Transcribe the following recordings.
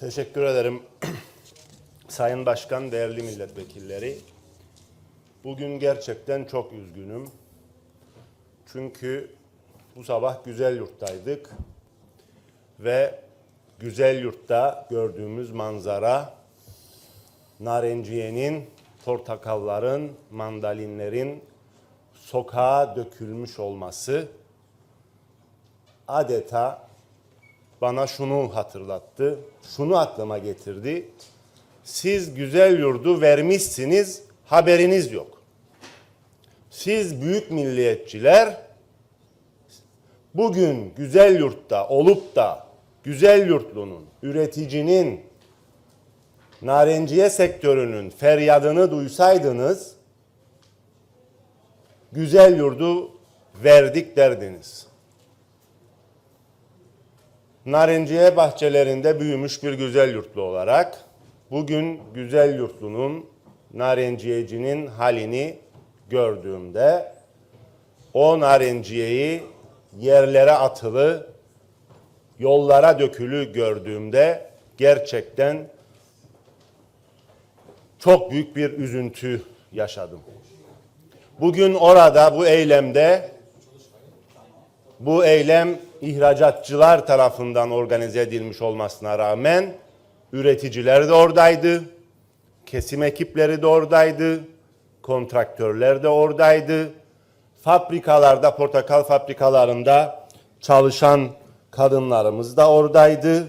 Teşekkür ederim. Sayın Başkan, değerli milletvekilleri. Bugün gerçekten çok üzgünüm. Çünkü bu sabah Güzel Yurt'taydık ve Güzel Yurt'ta gördüğümüz manzara narenciyenin, portakalların, mandalinlerin sokağa dökülmüş olması adeta bana şunu hatırlattı, şunu aklıma getirdi. Siz güzel yurdu vermişsiniz, haberiniz yok. Siz büyük milliyetçiler bugün güzel yurtta olup da güzel yurtlunun, üreticinin, narenciye sektörünün feryadını duysaydınız güzel yurdu verdik derdiniz. Narenciye bahçelerinde büyümüş bir güzel yurtlu olarak bugün güzel yurtlunun, narenciyecinin halini gördüğümde o narenciyeyi yerlere atılı, yollara dökülü gördüğümde gerçekten çok büyük bir üzüntü yaşadım. Bugün orada bu eylemde bu eylem ihracatçılar tarafından organize edilmiş olmasına rağmen üreticiler de oradaydı, kesim ekipleri de oradaydı, kontraktörler de oradaydı. Fabrikalarda, portakal fabrikalarında çalışan kadınlarımız da oradaydı.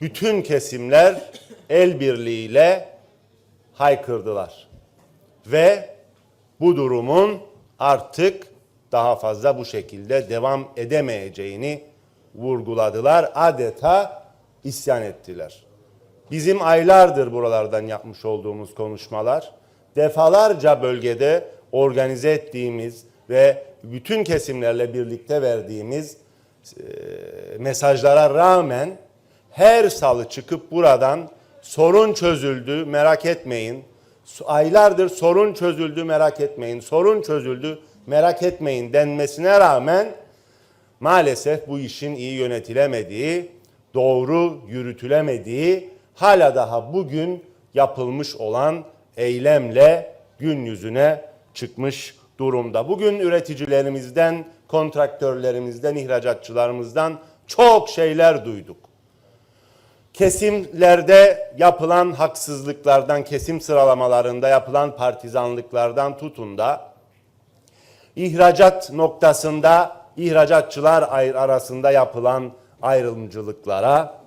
Bütün kesimler el birliğiyle haykırdılar. Ve bu durumun artık daha fazla bu şekilde devam edemeyeceğini vurguladılar. Adeta isyan ettiler. Bizim aylardır buralardan yapmış olduğumuz konuşmalar, defalarca bölgede organize ettiğimiz ve bütün kesimlerle birlikte verdiğimiz e, mesajlara rağmen her salı çıkıp buradan sorun çözüldü merak etmeyin. Aylardır sorun çözüldü merak etmeyin. Sorun çözüldü merak etmeyin denmesine rağmen maalesef bu işin iyi yönetilemediği, doğru yürütülemediği hala daha bugün yapılmış olan eylemle gün yüzüne çıkmış durumda. Bugün üreticilerimizden, kontraktörlerimizden, ihracatçılarımızdan çok şeyler duyduk. Kesimlerde yapılan haksızlıklardan, kesim sıralamalarında yapılan partizanlıklardan tutun da ihracat noktasında ihracatçılar arasında yapılan ayrımcılıklara,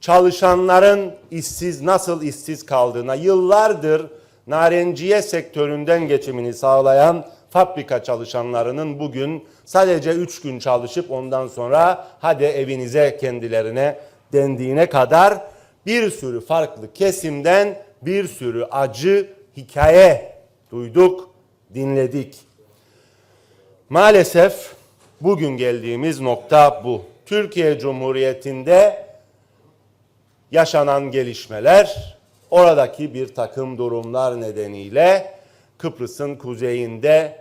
çalışanların işsiz nasıl işsiz kaldığına, yıllardır narenciye sektöründen geçimini sağlayan fabrika çalışanlarının bugün sadece üç gün çalışıp ondan sonra hadi evinize kendilerine dendiğine kadar bir sürü farklı kesimden bir sürü acı hikaye duyduk, dinledik. Maalesef bugün geldiğimiz nokta bu. Türkiye Cumhuriyeti'nde yaşanan gelişmeler, oradaki bir takım durumlar nedeniyle Kıbrıs'ın kuzeyinde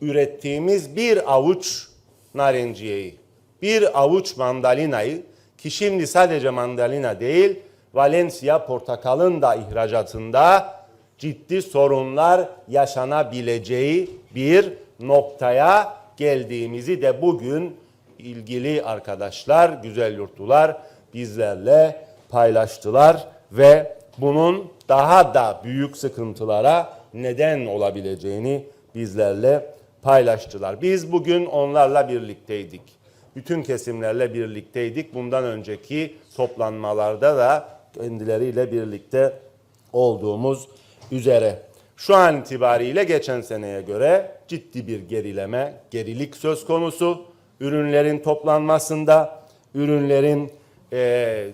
ürettiğimiz bir avuç narenciyeyi, bir avuç mandalinayı ki şimdi sadece mandalina değil, Valencia portakalın da ihracatında ciddi sorunlar yaşanabileceği bir noktaya geldiğimizi de bugün ilgili arkadaşlar, güzel yurtlular bizlerle paylaştılar ve bunun daha da büyük sıkıntılara neden olabileceğini bizlerle paylaştılar. Biz bugün onlarla birlikteydik. Bütün kesimlerle birlikteydik. Bundan önceki toplanmalarda da kendileriyle birlikte olduğumuz üzere. Şu an itibariyle geçen seneye göre ciddi bir gerileme, gerilik söz konusu. Ürünlerin toplanmasında, ürünlerin e,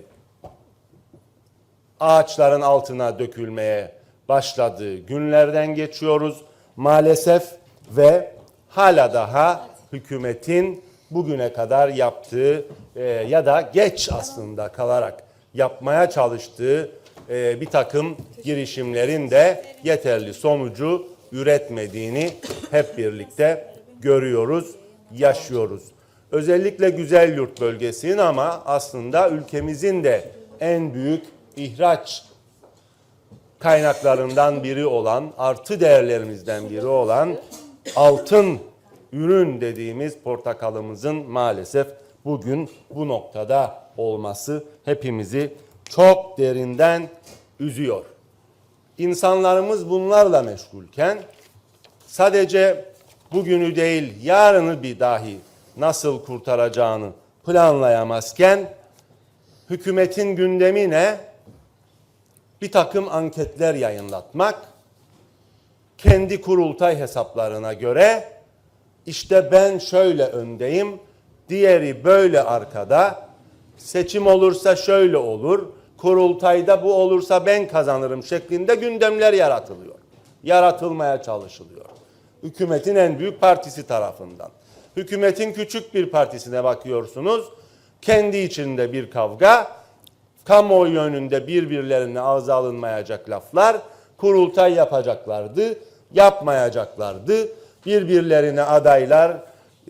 ağaçların altına dökülmeye başladığı günlerden geçiyoruz maalesef ve hala daha hükümetin bugüne kadar yaptığı e, ya da geç aslında kalarak yapmaya çalıştığı e, bir takım girişimlerin de yeterli sonucu üretmediğini hep birlikte görüyoruz, yaşıyoruz. Özellikle Güzel Yurt bölgesinin ama aslında ülkemizin de en büyük ihraç kaynaklarından biri olan, artı değerlerimizden biri olan altın ürün dediğimiz portakalımızın maalesef bugün bu noktada olması hepimizi çok derinden üzüyor. İnsanlarımız bunlarla meşgulken sadece bugünü değil yarını bir dahi nasıl kurtaracağını planlayamazken hükümetin gündemi ne? Bir takım anketler yayınlatmak, kendi kurultay hesaplarına göre işte ben şöyle öndeyim, diğeri böyle arkada, seçim olursa şöyle olur, kurultayda bu olursa ben kazanırım şeklinde gündemler yaratılıyor. Yaratılmaya çalışılıyor. Hükümetin en büyük partisi tarafından. Hükümetin küçük bir partisine bakıyorsunuz. Kendi içinde bir kavga, kamuoyu önünde birbirlerine ağza alınmayacak laflar, kurultay yapacaklardı, yapmayacaklardı. Birbirlerine adaylar,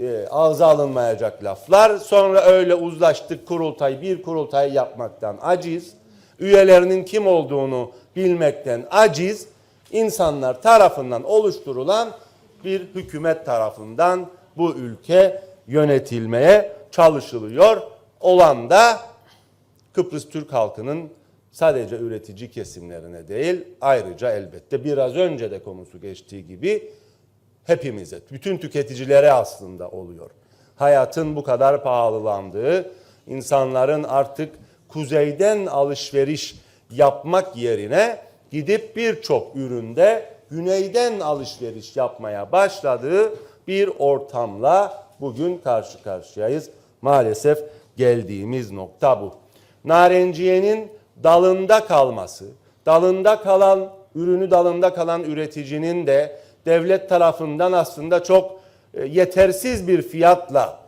e, ağza alınmayacak laflar. Sonra öyle uzlaştık kurultay, bir kurultay yapmaktan aciz. Üyelerinin kim olduğunu bilmekten aciz. insanlar tarafından oluşturulan bir hükümet tarafından bu ülke yönetilmeye çalışılıyor. Olan da Kıbrıs Türk halkının sadece üretici kesimlerine değil ayrıca elbette biraz önce de konusu geçtiği gibi hepimize, bütün tüketicilere aslında oluyor. Hayatın bu kadar pahalılandığı, insanların artık kuzeyden alışveriş yapmak yerine gidip birçok üründe güneyden alışveriş yapmaya başladığı bir ortamla bugün karşı karşıyayız. Maalesef geldiğimiz nokta bu. Narenciyenin dalında kalması, dalında kalan ürünü dalında kalan üreticinin de devlet tarafından aslında çok e, yetersiz bir fiyatla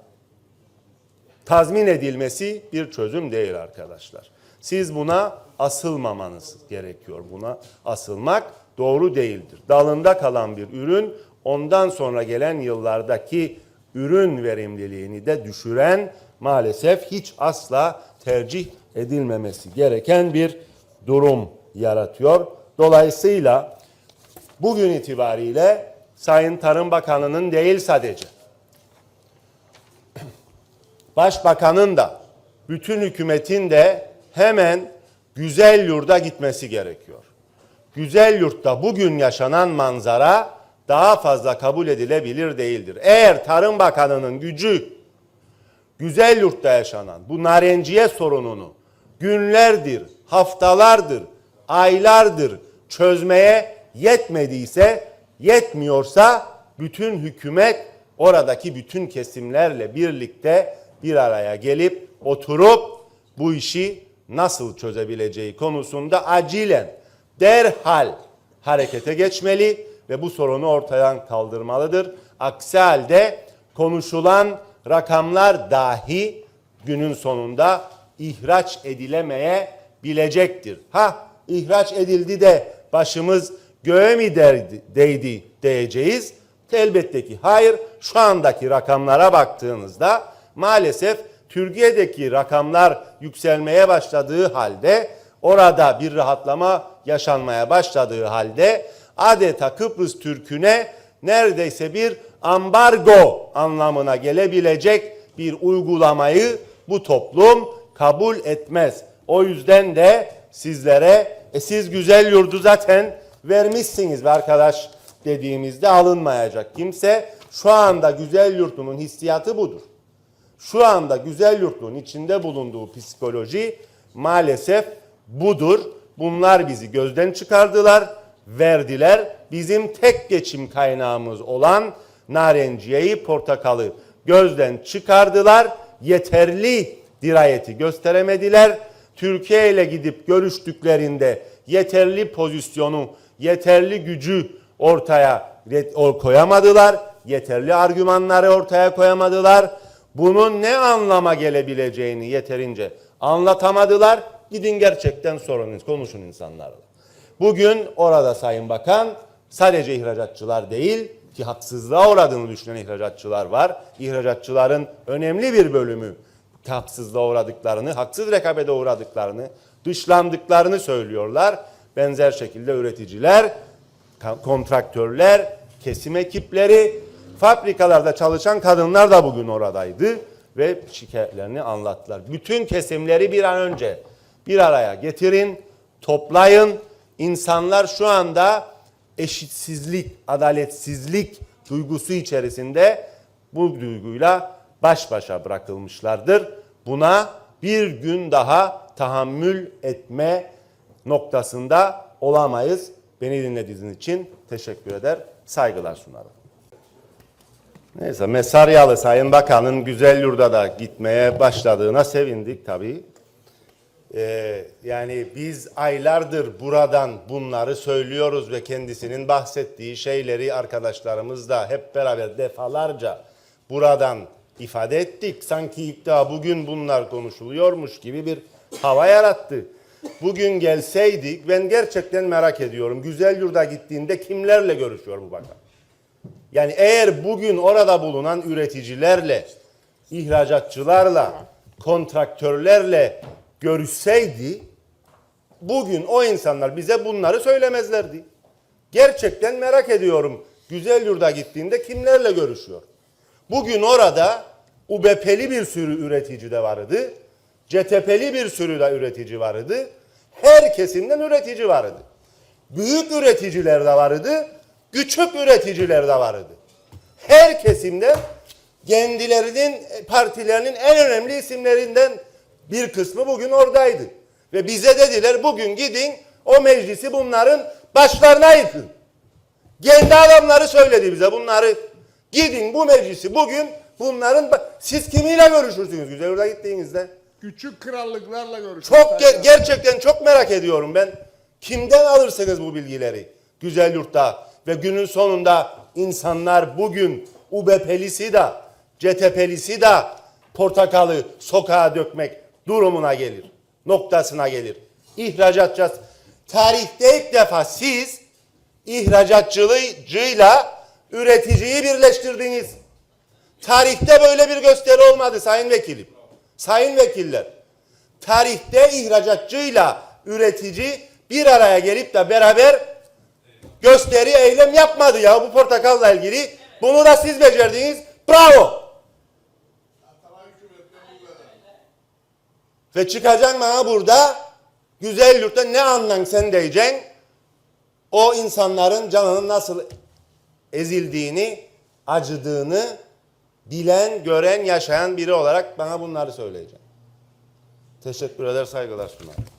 tazmin edilmesi bir çözüm değil arkadaşlar. Siz buna asılmamanız gerekiyor. Buna asılmak doğru değildir. Dalında kalan bir ürün ondan sonra gelen yıllardaki ürün verimliliğini de düşüren maalesef hiç asla tercih edilmemesi gereken bir durum yaratıyor. Dolayısıyla bugün itibariyle Sayın Tarım Bakanı'nın değil sadece Başbakanın da bütün hükümetin de hemen güzel yurda gitmesi gerekiyor. Güzel yurtta bugün yaşanan manzara daha fazla kabul edilebilir değildir. Eğer Tarım Bakanı'nın gücü güzel yurtta yaşanan bu narenciye sorununu günlerdir, haftalardır, aylardır çözmeye yetmediyse, yetmiyorsa bütün hükümet oradaki bütün kesimlerle birlikte bir araya gelip oturup bu işi nasıl çözebileceği konusunda acilen derhal harekete geçmeli ve bu sorunu ortadan kaldırmalıdır. Aksi halde konuşulan rakamlar dahi günün sonunda ihraç edilemeye bilecektir. Ha ihraç edildi de başımız göğe mi derdi, değdi diyeceğiz. Elbette ki hayır. Şu andaki rakamlara baktığınızda maalesef Türkiye'deki rakamlar yükselmeye başladığı halde orada bir rahatlama yaşanmaya başladığı halde adeta Kıbrıs Türk'üne neredeyse bir ambargo anlamına gelebilecek bir uygulamayı bu toplum kabul etmez. O yüzden de sizlere e siz güzel yurdu zaten vermişsiniz be arkadaş dediğimizde alınmayacak kimse. Şu anda güzel yurtunun hissiyatı budur. Şu anda güzel yurtluğun içinde bulunduğu psikoloji maalesef budur. Bunlar bizi gözden çıkardılar, verdiler. Bizim tek geçim kaynağımız olan narenciyeyi, portakalı gözden çıkardılar. Yeterli dirayeti gösteremediler. Türkiye ile gidip görüştüklerinde yeterli pozisyonu, yeterli gücü ortaya koyamadılar. Yeterli argümanları ortaya koyamadılar. Bunun ne anlama gelebileceğini yeterince anlatamadılar. Gidin gerçekten sorun, konuşun insanlarla. Bugün orada Sayın Bakan sadece ihracatçılar değil ki haksızlığa uğradığını düşünen ihracatçılar var. İhracatçıların önemli bir bölümü haksızlığa uğradıklarını, haksız rekabete uğradıklarını, dışlandıklarını söylüyorlar. Benzer şekilde üreticiler, kontraktörler, kesim ekipleri, fabrikalarda çalışan kadınlar da bugün oradaydı ve şikayetlerini anlattılar. Bütün kesimleri bir an önce bir araya getirin, toplayın. İnsanlar şu anda eşitsizlik, adaletsizlik duygusu içerisinde bu duyguyla baş başa bırakılmışlardır. Buna bir gün daha tahammül etme noktasında olamayız. Beni dinlediğiniz için teşekkür eder, saygılar sunarım. Neyse Mesaryalı Sayın Bakan'ın güzel yurda da gitmeye başladığına sevindik tabii. Ee, yani biz aylardır buradan bunları söylüyoruz ve kendisinin bahsettiği şeyleri arkadaşlarımız da hep beraber defalarca buradan ifade ettik. Sanki ilk daha bugün bunlar konuşuluyormuş gibi bir hava yarattı. Bugün gelseydik ben gerçekten merak ediyorum. Güzel yurda gittiğinde kimlerle görüşüyor bu bakan? Yani eğer bugün orada bulunan üreticilerle, ihracatçılarla, kontraktörlerle görüşseydi bugün o insanlar bize bunları söylemezlerdi. Gerçekten merak ediyorum. Güzel yurda gittiğinde kimlerle görüşüyor? Bugün orada UBP'li bir sürü üretici de vardı. CTP'li bir sürü de üretici vardı. Her kesimden üretici vardı. Büyük üreticiler de vardı. Küçük üreticiler de vardı. Her kesimden kendilerinin partilerinin en önemli isimlerinden bir kısmı bugün oradaydı. Ve bize dediler bugün gidin o meclisi bunların başlarına yıkın. Kendi adamları söyledi bize bunları. Gidin bu meclisi bugün bunların siz kimiyle görüşürsünüz güzel orada gittiğinizde? Küçük krallıklarla görüşürüz. Çok ge- gerçekten çok merak ediyorum ben. Kimden alırsınız bu bilgileri? Güzel yurtta ve günün sonunda insanlar bugün UBP'lisi de CTP'lisi de portakalı sokağa dökmek durumuna gelir. Noktasına gelir. İhracatçı tarihte ilk defa siz ihracatçıyla üreticiyi birleştirdiniz. Tarihte böyle bir gösteri olmadı sayın vekilim. Sayın vekiller. Tarihte ihracatçıyla üretici bir araya gelip de beraber gösteri eylem yapmadı ya bu portakalla ilgili. Bunu da siz becerdiniz. Bravo. Ve çıkacaksın bana burada güzel yurtta ne anlan sen diyeceksin. O insanların canının nasıl ezildiğini, acıdığını bilen, gören, yaşayan biri olarak bana bunları söyleyeceksin. Teşekkür eder, saygılar sunarım.